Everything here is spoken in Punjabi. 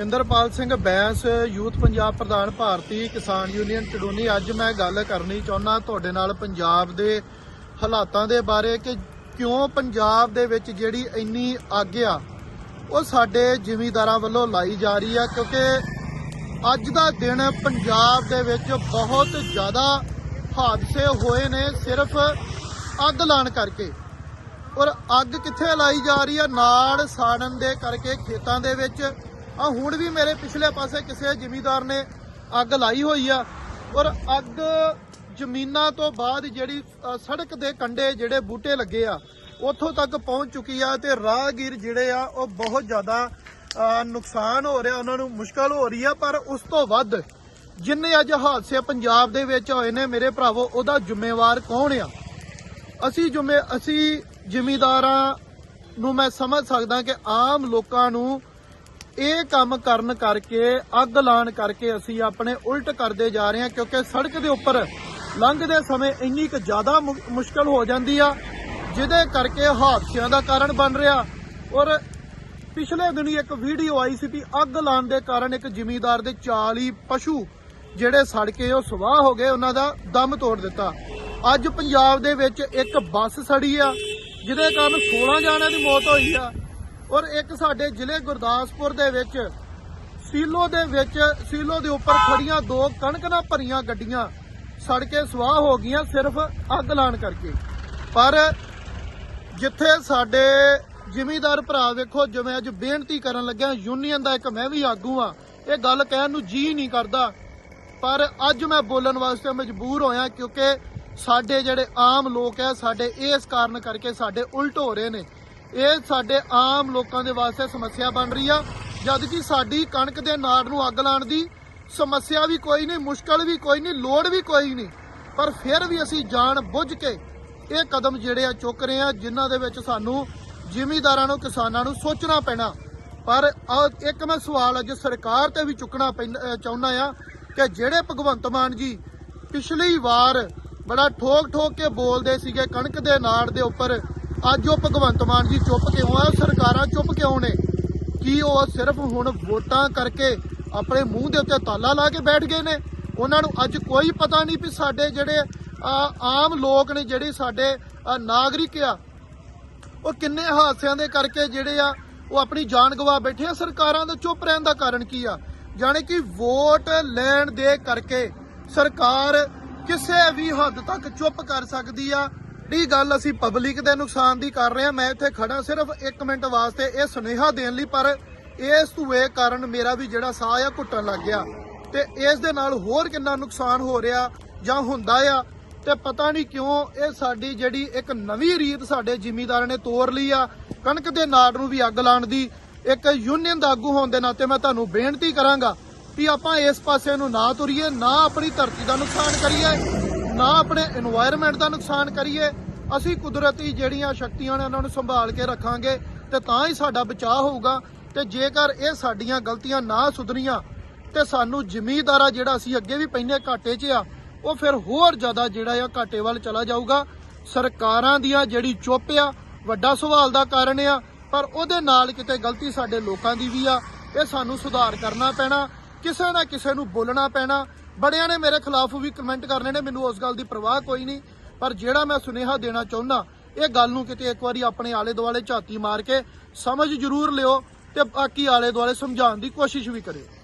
ਇੰਦਰਪਾਲ ਸਿੰਘ ਬੈਂਸ, ਯੂਥ ਪੰਜਾਬ ਪ੍ਰਧਾਨ ਭਾਰਤੀ ਕਿਸਾਨ ਯੂਨੀਅਨ ਟਡੂਨੀ। ਅੱਜ ਮੈਂ ਗੱਲ ਕਰਨੀ ਚਾਹੁੰਦਾ ਤੁਹਾਡੇ ਨਾਲ ਪੰਜਾਬ ਦੇ ਹਾਲਾਤਾਂ ਦੇ ਬਾਰੇ ਕਿ ਕਿਉਂ ਪੰਜਾਬ ਦੇ ਵਿੱਚ ਜਿਹੜੀ ਇੰਨੀ ਅੱਗ ਆ, ਉਹ ਸਾਡੇ ਜ਼ਿਮੀਂਦਾਰਾਂ ਵੱਲੋਂ ਲਾਈ ਜਾ ਰਹੀ ਆ? ਕਿਉਂਕਿ ਅੱਜ ਦਾ ਦਿਨ ਪੰਜਾਬ ਦੇ ਵਿੱਚ ਬਹੁਤ ਜ਼ਿਆਦਾ ਹਾਦਸੇ ਹੋਏ ਨੇ ਸਿਰਫ ਅੱਗ ਲਾਣ ਕਰਕੇ। ਔਰ ਅੱਗ ਕਿੱਥੇ ਲਾਈ ਜਾ ਰਹੀ ਆ? ਨਾੜ ਸਾੜਨ ਦੇ ਕਰਕੇ ਖੇਤਾਂ ਦੇ ਵਿੱਚ ਆ ਹੁਣ ਵੀ ਮੇਰੇ ਪਿਛਲੇ ਪਾਸੇ ਕਿਸੇ ਜ਼ਿਮੀਦਾਰ ਨੇ ਅੱਗ ਲਾਈ ਹੋਈ ਆ ਔਰ ਅੱਗ ਜ਼ਮੀਨਾਂ ਤੋਂ ਬਾਅਦ ਜਿਹੜੀ ਸੜਕ ਦੇ ਕੰਢੇ ਜਿਹੜੇ ਬੂਟੇ ਲੱਗੇ ਆ, ਉੱਥੋਂ ਤੱਕ ਪਹੁੰਚ ਚੁੱਕੀ ਆ ਤੇ ਰਾਹਗੀਰ ਜਿਹੜੇ ਆ, ਉਹ ਬਹੁਤ ਜ਼ਿਆਦਾ ਨੁਕਸਾਨ ਹੋ ਰਿਹਾ, ਉਹਨਾਂ ਨੂੰ ਮੁਸ਼ਕਲ ਹੋ ਰਹੀ ਆ, ਪਰ ਉਸ ਤੋਂ ਵੱਧ ਜਿੰਨੇ ਅੱਜ ਹਾਦਸੇ ਪੰਜਾਬ ਦੇ ਵਿੱਚ ਹੋਏ ਨੇ ਮੇਰੇ ਭਰਾਵੋ, ਉਹਦਾ ਜ਼ਿੰਮੇਵਾਰ ਕੌਣ ਆ? ਅਸੀਂ ਜੁਮੇ, ਅਸੀਂ ਜ਼ਿਮੀਦਾਰਾਂ ਨੂੰ ਮੈਂ ਸਮਝ ਸਕਦਾ ਕਿ ਆਮ ਲੋਕਾਂ ਨੂੰ ਇਹ ਕੰਮ ਕਰਨ ਕਰਕੇ, ਅੱਗ ਲਾਣ ਕਰਕੇ ਅਸੀਂ ਆਪਣੇ ਉਲਟ ਕਰਦੇ ਜਾ ਰਹੇ ਹਾਂ ਕਿਉਂਕਿ ਸੜਕ ਦੇ ਉੱਪਰ ਲੰਘਦੇ ਸਮੇਂ ਇੰਨੀ ਕੁ ਜ਼ਿਆਦਾ ਮੁ- ਮੁਸ਼ਕਲ ਹੋ ਜਾਂਦੀ ਆ, ਜਿਹਦੇ ਕਰਕੇ ਹਾਦਸਿਆਂ ਦਾ ਕਾਰਨ ਬਣ ਰਿਹਾ। ਔਰ ਪਿਛਲੇ ਦਿਨੀ ਇੱਕ ਵੀਡੀਓ ਆਈ ਸੀ ਵੀ ਅੱਗ ਲਾਉਣ ਦੇ ਕਾਰਨ ਇੱਕ ਜ਼ਿਮੀਂਦਾਰ ਦੇ 40 ਪਸ਼ੂ ਜਿਹੜੇ ਸੜ ਕੇ ਉਹ ਸਵਾਹ ਹੋ ਗਏ, ਉਹਨਾਂ ਦਾ ਦਮ ਤੋੜ ਦਿੱਤਾ। ਅੱਜ ਪੰਜਾਬ ਦੇ ਵਿੱਚ ਇੱਕ ਬੱਸ ਸੜੀ ਆ, ਜਿਹਦੇ ਕਾਰਨ 16 ਜਾਣਿਆਂ ਦੀ ਮੌਤ ਹੋਈ ਆ। ਔਰ ਇੱਕ ਸਾਡੇ ਜ਼ਿਲ੍ਹੇ ਗੁਰਦਾਸਪੁਰ ਦੇ ਵਿੱਚ ਸੀਲੋ ਦੇ ਵਿੱਚ, ਸੀਲੋ ਦੇ ਉੱਪਰ ਖੜੀਆਂ ਦੋ ਕਣਕ ਨਾਲ ਭਰੀਆਂ ਗੱਡੀਆਂ ਸੜ ਕੇ ਸਵਾਹ ਹੋ ਗਈਆਂ ਸਿਰਫ ਅੱਗ ਲਾਣ ਕਰਕੇ। ਪਰ ਜਿੱਥੇ ਸਾਡੇ ਜਿਮੀਦਾਰ ਭਰਾ ਵੇਖੋ, ਜਿਵੇਂ ਅੱਜ ਬੇਨਤੀ ਕਰਨ ਲੱਗਿਆ, ਯੂਨੀਅਨ ਦਾ ਇੱਕ ਮੈਂ ਵੀ ਆਗੂ ਆ ਇਹ ਗੱਲ ਕਹਿਣ ਨੂੰ ਜੀ ਨਹੀਂ ਕਰਦਾ। ਪਰ ਅੱਜ ਮੈਂ ਬੋਲਣ ਵਾਸਤੇ ਮਜਬੂਰ ਹੋਇਆ ਕਿਉਂਕਿ ਸਾਡੇ ਜਿਹੜੇ ਆਮ ਲੋਕ ਹੈ ਸਾਡੇ ਇਸ ਕਾਰਨ ਕਰਕੇ ਸਾਡੇ ਉਲਟ ਹੋ ਰਹੇ ਨੇ। ਇਹ ਸਾਡੇ ਆਮ ਲੋਕਾਂ ਦੇ ਵਾਸਤੇ ਸਮੱਸਿਆ ਬਣ ਰਹੀ ਆ। ਜਦ ਕਿ ਸਾਡੀ ਕਣਕ ਦੇ ਨਾੜ ਨੂੰ ਅੱਗ ਲਾਉਣ ਦੀ ਸਮੱਸਿਆ ਵੀ ਕੋਈ ਨਹੀਂ, ਮੁਸ਼ਕਲ ਵੀ ਕੋਈ ਨਹੀਂ, ਲੋੜ ਵੀ ਕੋਈ ਨਹੀਂ। ਪਰ ਫਿਰ ਵੀ ਅਸੀਂ ਜਾਣ ਬੁੱਝ ਕੇ ਇਹ ਕਦਮ ਜਿਹੜੇ ਆ ਚੁੱਕ ਰਹੇ ਆ, ਜਿਨ੍ਹਾਂ ਦੇ ਵਿੱਚ ਸਾਨੂੰ ਜ਼ਿਮੀਦਾਰਾਂ ਨੂੰ, ਕਿਸਾਨਾਂ ਨੂੰ ਸੋਚਣਾ ਪੈਣਾ। ਪਰ ਇੱਕ ਮੈਂ ਸਵਾਲ ਅੱਜ ਸਰਕਾਰ ਤੇ ਵੀ ਚੁੱਕਣਾ ਪੈਂਦਾ- ਚਾਹੁੰਦਾ ਆ ਕਿ ਜਿਹੜੇ ਭਗਵੰਤ ਮਾਨ ਜੀ ਪਿਛਲੀ ਵਾਰ ਬੜਾ ਠੋਕ ਠੋਕ ਕੇ ਬੋਲਦੇ ਸੀਗੇ ਕਣਕ ਦੇ ਨਾੜ ਦੇ ਉੱਪਰ ਅੱਜ ਉਹ ਭਗਵੰਤ ਮਾਨ ਜੀ ਚੁੱਪ ਕਿਉਂ ਆ? ਸਰਕਾਰਾਂ ਚੁੱਪ ਕਿਉਂ ਨੇ? ਕੀ ਉਹ ਸਿਰਫ ਹੁਣ ਵੋਟਾਂ ਕਰਕੇ ਆਪਣੇ ਮੂੰਹ ਦੇ ਉੱਤੇ ਤਾਲਾ ਲਾ ਕੇ ਬੈਠ ਗਏ ਨੇ? ਉਹਨਾਂ ਨੂੰ ਅੱਜ ਕੋਈ ਪਤਾ ਨਹੀਂ ਵੀ ਸਾਡੇ ਜਿਹੜੇ ਆਮ ਲੋਕ ਨੇ ਜਿਹੜੇ ਸਾਡੇ ਨਾਗਰਿਕ ਆ, ਉਹ ਕਿੰਨੇ ਹਾਦਸਿਆਂ ਦੇ ਕਰਕੇ ਜਿਹੜੇ ਆ, ਉਹ ਆਪਣੀ ਜਾਨ ਗਵਾ ਬੈਠੇ ਆ? ਸਰਕਾਰਾਂ ਦਾ ਚੁੱਪ ਰਹਿਣ ਦਾ ਕਾਰਨ ਕੀ ਆ? ਜਾਣੇ ਕਿ ਵੋਟ ਲੈਣ ਦੇ ਕਰਕੇ ਸਰਕਾਰ ਕਿਸੇ ਵੀ ਹੱਦ ਤੱਕ ਚੁੱਪ ਕਰ ਸਕਦੀ ਆ ਇਹ ਗੱਲ ਅਸੀਂ ਪਬਲਿਕ ਦੇ ਨੁਕਸਾਨ ਦੀ ਕਰ ਰਹੇ ਹਾਂ, ਮੈਂ ਇੱਥੇ ਖੜਾ ਸਿਰਫ 1 ਮਿੰਟ ਵਾਸਤੇ ਇਹ ਸੁਨੇਹਾ ਦੇਣ ਲਈ, ਪਰ ਇਸ ਧੂਏ ਕਾਰਨ ਮੇਰਾ ਵੀ ਜਿਹੜਾ ਸਾਹ ਆ ਘੁੱਟਣ ਲੱਗ ਗਿਆ। ਤੇ ਇਸ ਦੇ ਨਾਲ ਹੋਰ ਕਿੰਨਾ ਨੁਕਸਾਨ ਹੋ ਰਿਹਾ ਜਾਂ ਹੁੰਦਾ ਆ, ਤੇ ਪਤਾ ਨਹੀਂ ਕਿਉਂ ਇਹ ਸਾਡੀ ਜਿਹੜੀ ਇੱਕ ਨਵੀਂ ਰੀਤ ਸਾਡੇ ਜ਼ਿਮੀਂਦਾਰਾਂ ਨੇ ਤੋੜ ਲਈ ਆ, ਕਣਕ ਦੇ ਨਾੜ ਨੂੰ ਵੀ ਅੱਗ ਲਾਉਣ ਦੀ ਇੱਕ ਯੂਨੀਅਨ ਦਾ ਆਗੂ ਹੋਣ ਦੇ ਨਾਤੇ ਮੈਂ ਤੁਹਾਨੂੰ ਬੇਨਤੀ ਕਰਾਂਗਾ ਵੀ ਆਪਾਂ ਇਸ ਪਾਸੇ ਨੂੰ ਨਾ ਤੁਰੀਏ, ਨਾ ਆਪਣੀ ਧਰਤੀ ਦਾ ਨੁਕਸਾਨ ਕਰੀਏ। ਨਾ ਆਪਣੇ এনवायरमेंट ਦਾ ਨੁਕਸਾਨ ਕਰੀਏ, ਅਸੀਂ ਕੁਦਰਤੀ ਜਿਹੜੀਆਂ ਸ਼ਕਤੀਆਂ ਨੇ ਉਹਨਾਂ ਨੂੰ ਸੰਭਾਲ ਕੇ ਰੱਖਾਂਗੇ ਤੇ ਤਾਂ ਹੀ ਸਾਡਾ ਬਚਾਅ ਹੋਊਗਾ ਤੇ ਜੇਕਰ ਇਹ ਸਾਡੀਆਂ ਗਲਤੀਆਂ ਨਾ ਸੁਧਰੀਆਂ ਤੇ ਸਾਨੂੰ ਜ਼ਿਮੀਂਦਾਰਾ ਜਿਹੜਾ ਅਸੀਂ ਅੱਗੇ ਵੀ ਪਹਿਨੇ ਘਾਟੇ 'ਚ ਆ, ਉਹ ਫਿਰ ਹੋਰ ਜ਼ਿਆਦਾ ਜਿਹੜਾ ਆ ਘਾਟੇ ਵੱਲ ਚਲਾ ਜਾਊਗਾ। ਸਰਕਾਰਾਂ ਦੀਆਂ ਜਿਹੜੀ ਚੁੱਪ ਆ, ਵੱਡਾ ਸਵਾਲ ਦਾ ਕਾਰਨ ਆ, ਪਰ ਉਹਦੇ ਨਾਲ ਕਿਤੇ ਗਲਤੀ ਸਾਡੇ ਲੋਕਾਂ ਦੀ ਵੀ ਆ। ਇਹ ਸਾਨੂੰ ਸੁਧਾਰ ਕਰਨਾ ਪੈਣਾ, ਕਿਸੇ ਨਾ ਕਿਸੇ ਨੂੰ ਬੋਲਣਾ ਪੈਣਾ ਬੜਿਆਂ ਨੇ ਮੇਰੇ ਖਿਲਾਫ ਵੀ ਕਮੈਂਟ ਕਰਨੇ ਨੇ, ਮੈਨੂੰ ਉਸ ਗੱਲ ਦੀ ਪਰਵਾਹ ਕੋਈ ਨਹੀਂ। ਪਰ ਜਿਹੜਾ ਮੈਂ ਸੁਨੇਹਾ ਦੇਣਾ ਚਾਹੁੰਦਾ, ਇਹ ਗੱਲ ਨੂੰ ਕਿਤੇ ਇੱਕ ਵਾਰੀ ਆਪਣੇ ਆਲੇ ਦੁਆਲੇ ਝਾਤੀ ਮਾਰ ਕੇ ਸਮਝ ਜ਼ਰੂਰ ਲਿਓ ਤੇ ਬਾਕੀ ਆਲੇ ਦੁਆਲੇ ਸਮਝਾਉਣ ਦੀ ਕੋਸ਼ਿਸ਼ ਵੀ ਕਰਿਓ।